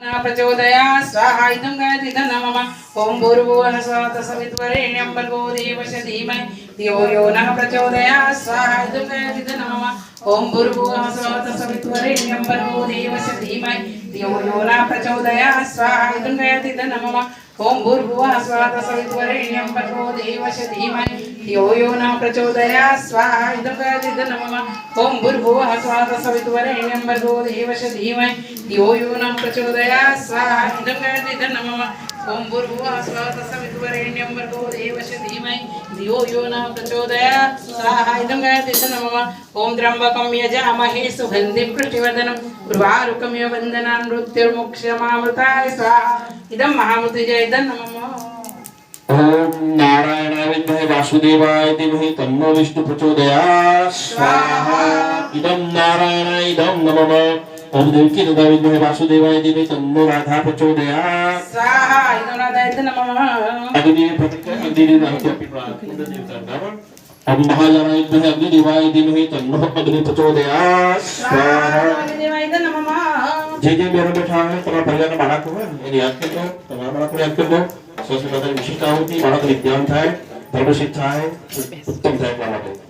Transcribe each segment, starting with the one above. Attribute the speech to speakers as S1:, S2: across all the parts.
S1: ప్రచోదయ స్వాహ ఇదం గాయతి నమమ ఓం భూర్భువన స్వాత సవిత్వరేణ్యం భర్గో దేవశ ధీమై ధియో యో నః ప్రచోదయ స్వాహ ఇదం గాయతి నమమ ఓం భూర్భువన స్వాత సవిత్వరేణ్యం భర్గో దేవశ ధీమై ధియో యో నః ప్రచోదయ స్వాహ ఇదం గాయతి నమమ ॐ भूर्भुवः स्वः तत्सवितुर्वरेण्यं भर्गो देवस्य धीमहि। धियो यो न प्रचोदयात् स्वाहा इदं गायति ओम भूर्भुवः स्वः तत्सवितुर्वरेण्यं भर्गो देवस्य धीमहि। धियो यो न प्रचोदयात् स्वाहा इदं गायति ॐ भूर्भुवः स्वः भर्गो देवस्य धीमहि धियो यो नः प्रचोदयात् स्वाहा, इदं गायति धनमम ॐ त्र्यम्बकं यजामहे सुगन्धिं पुष्टिवर्धनं। वन्दनान् मृत्युर्मुक्षमामृताय स्वाहा। इदं महामृत्युजय नमः।
S2: ओम नारायणाय विद्महे वासुदेवाय धीमहि तन्नो विष्णु प्रचोदयात्। स्वाहा, इदं नारायणाय इदं नमः। हम देवकी दुगाविद्महे वासुदेवाय धीमहि तन्नो राधा प्रचोदयात्
S1: स्वाहा इन्द्रनादाय नमः।
S2: अग्नि प्रतिक अग्नि नाहति अपि नमः हम महाजनाय विद्महे अग्नि देवाय धीमहि तन्नो अग्नि प्रचोदयात् अग्नि
S1: देवाय नमः।
S2: जे जे मेरे बैठा है तुम्हारा परिजन बालक हुआ ये याद कर दो तुम्हारा बालक को याद कर दो में माता की विशिष्ट आहुति बालक विद्यान था धर्म शिक्षा है उत्तम था बालक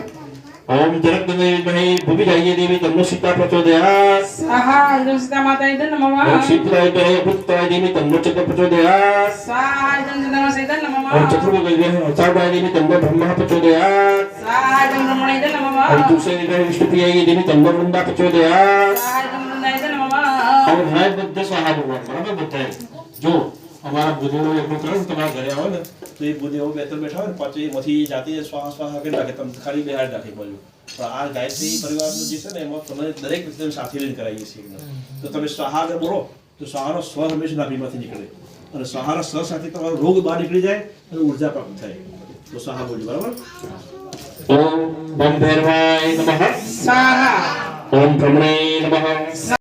S2: ओम जगदमे भूमि जाइए देवी तन्नो सीता प्रचोदयात्
S1: स्वाहा अंजन सीता
S2: माताय
S1: नमः
S2: ओम शीतलाय परे भूताय देवी तन्नो चक्र
S1: प्रचोदयात् स्वाहा अंजन सीता
S2: माताय
S1: नमः
S2: ओम चतुर्भुज देवी चारुडाय देवी तन्नो ब्रह्मा प्रचोदयात्
S1: स्वाहा अंजन ब्रह्मणाय नमः
S2: ओम
S1: तुलसी
S2: देवी विष्णु प्रियाय देवी तन्नो वृंदा प्रचोदयात्
S1: स्वाहा अंजन वृंदाय नमः
S2: और हृदय बुद्ध स्वाहा भगवान बराबर बताए
S3: जो हमारा बुजुर्ग एक मित्र तुम्हारा घर आवा ना તો એ ગુદેવો બે ત્રણ બેઠા હોય ને પાંચે એમાંથી જાતે શ્વાસ શ્વાસ કરી રાખે તમે ખાલી બેહાડી રાખે બાજુ. પણ આ ગાયત્રી પરિવારનું જે છે ને એમાં તમે દરેક વ્યક્તિ સાથે લઈને કરાવીએ છીએ. તો તમે સ્વાહા બોલો તો સ્વાહાનો સ્વ હંમેશા નાભીમાંથી નીકળે. અને સ્વાહાના સ્વર સાથે તમારો રોગ બહાર નીકળી જાય અને ઊર્જા પ્રાપ્ત થાય. તો સહા બોલજો બરાબર?
S2: ઓમ ભૈરવાય નમઃ.
S1: સ્વાહા.
S2: ઓમ ભ્રમણે નમઃ.